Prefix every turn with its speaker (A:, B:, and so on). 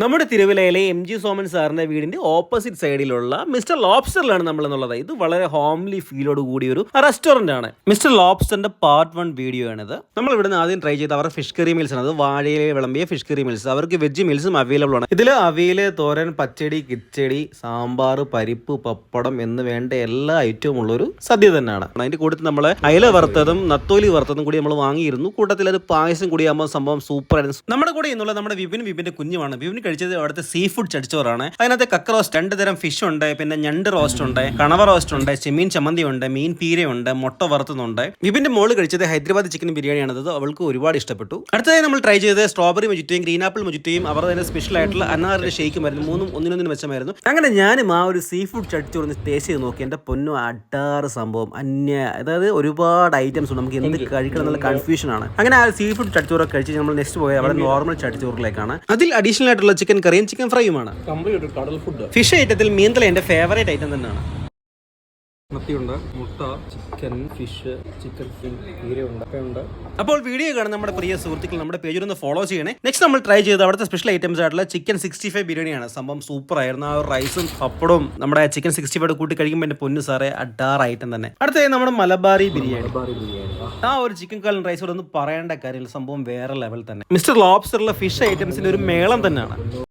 A: നമ്മുടെ തിരുവല്ലയിലെ M G Soman സാറിന്റെ വീടിന്റെ ഓപ്പോസിറ്റ് സൈഡിലുള്ള മിസ്റ്റർ ലോബ്സ്റ്ററിലാണ് നമ്മൾ എന്നുള്ളത് ഇത് വളരെ ഹോംലി ഫീലോട് കൂടിയ ഒരു റെസ്റ്റോറന്റ് ആണ്. മിസ്റ്റർ ലോബ്സ്റ്ററിന്റെ പാർട്ട് വൺ വീഡിയോ ആണിത്. നമ്മൾ ഇവിടുന്ന് ആദ്യം ട്രൈ ചെയ്ത അവരുടെ ഫിഷ് കറി മീൽസ് ആണ്. അത് വാഴയിലെ വിളമ്പിയ ഫിഷ് കറി മീൽസ് അവർക്ക് വെജ് മീൽസും അവൈലബിൾ ആണ്. ഇതിൽ അവയിൽ തോരൻ പച്ചടി കിച്ചടി സാമ്പാർ പരിപ്പ് പപ്പടം എന്ന് വേണ്ട എല്ലാ ഐറ്റവും ഉള്ളൊരു സദ്യ തന്നെയാണ്. അതിന്റെ കൂട്ടത്തിൽ നമ്മൾ അയല വറുത്തതും നത്തോലി വറുത്തതും കൂടി നമ്മൾ വാങ്ങിയിരുന്നു. കൂട്ടത്തിൽ ഒരു പായസം കൂടി ആകുമ്പോൾ സംഭവം സൂപ്പർ ആയിരുന്നു. നമ്മുടെ കൂടെ എന്നുള്ള നമ്മുടെ വിപിൻ വിപിന്റെ കുഞ്ഞുമാണ്. വിപിൻ കഴിച്ചത് അവിടുത്തെ സീ ഫുഡ് ചടിച്ചോറാണ്. അതിനകത്ത് കക്ക റോസ്റ്റ് രണ്ട് തരം ഫിഷ് ഉണ്ട് പിന്നെ ഞണ്ട് റോസ്റ്റ് ഉണ്ട് കണവ റോസ്റ്റ് ഉണ്ട് ചെമ്മീൻ ചമ്മന്തി ഉണ്ട് മീൻ ഉണ്ട് മുട്ട വറുത്തുന്നുണ്ട് വിപിന്റെ മോൾ കഴിച്ചത് ഹൈദരാബാദ് ചിക്കൻ ബിരിയാണിയാണ്. അത് അവൾക്ക് ഒരുപാട് ഇഷ്ടപ്പെട്ടു. അടുത്തതായി നമ്മൾ ട്രൈ ചെയ്തത് സ്ട്രോബറി മൊജിറ്റയും ഗ്രീൻ ആപ്പിൾ മൊജിറ്റയും അവർ തന്നെ സ്പെഷ്യൽ ആയിട്ടുള്ള അന്നാറിന്റെ ഷേക്കും ആയിരുന്നു. മൂന്നും ഒന്നിനൊന്നിന് മെച്ചമായിരുന്നു അങ്ങനെ ഞാനും ആ ഒരു സീ ഫുഡ് ചടിച്ചോറിന് ടേസ്റ്റ് ചെയ്ത് നോക്കി. എന്റെ പൊന്നു അടാറ് സംഭവം അന്യ അതായത് ഒരുപാട് ഐറ്റംസ് ഉണ്ട്. നമുക്ക് എന്ത് കഴിക്കണം എന്നുള്ള കൺഫ്യൂഷൻ ആണ്. അങ്ങനെ ആ സീ ഫുഡ് ചടിച്ചോറൊക്കെ കഴിച്ച് നമ്മൾ നെക്സ്റ്റ് പോയത് അവിടെ നോർമൽ ചടിച്ചോറിലേക്കാണ്. അതിൽ അഡീഷണൽ ആയിട്ടുള്ള ചിക്കൻ കറിയും ചിക്കൻ ഫ്രൈയുമാണ്. ഫിഷ് ഐറ്റത്തിൽ മീന്തല എന്റെ ഫേവറേറ്റ് ഐറ്റം തന്നെയാണ്.
B: മത്തിയുണ്ട് മുട്ട ചിക്കൻ ഫിഷ് ചിക്കൻ പീരയുണ്ട് ഉണ്ട്
A: അപ്പോൾ വീഡിയോ കാണുന്ന നമ്മുടെ പ്രിയ സുഹൃത്തുക്കൾ നമ്മുടെ പേജിൽ ഒന്ന് ഫോളോ ചെയ്യണേ. നെക്സ്റ്റ് നമ്മൾ ട്രൈ ചെയ്ത് അവിടുത്തെ സ്പെഷ്യൽ ഐറ്റംസ് ആയിട്ടുള്ള ചിക്കൻ സിക്സ്റ്റി ഫൈവ് ബിരിയാണിയാണ് സംഭവം സൂപ്പർ ആയിരുന്നു. ആ റൈസും പപ്പടവും നമ്മുടെ ചിക്കൻ സിക്സ്റ്റി ഫൈവ് കൂട്ടി കഴിക്കുമ്പോൾ എന്റെ പൊന്നു സാറേ അഡാർ ഐറ്റം തന്നെ. അടുത്തത് നമ്മുടെ മലബാറി ബിരിയാണി ആ. ഒരു ചിക്കൻ കാലൻ റൈസ് കൂടെ ഒന്നും പറയേണ്ട കാര്യമില്ല. സംഭവം വേറെ ലെവൽ തന്നെ. മിസ്റ്റർ ലോബ്സ്റ്ററിലെ ഫിഷ് ഐറ്റംസിന്റെ ഒരു മേളം തന്നെയാണ്.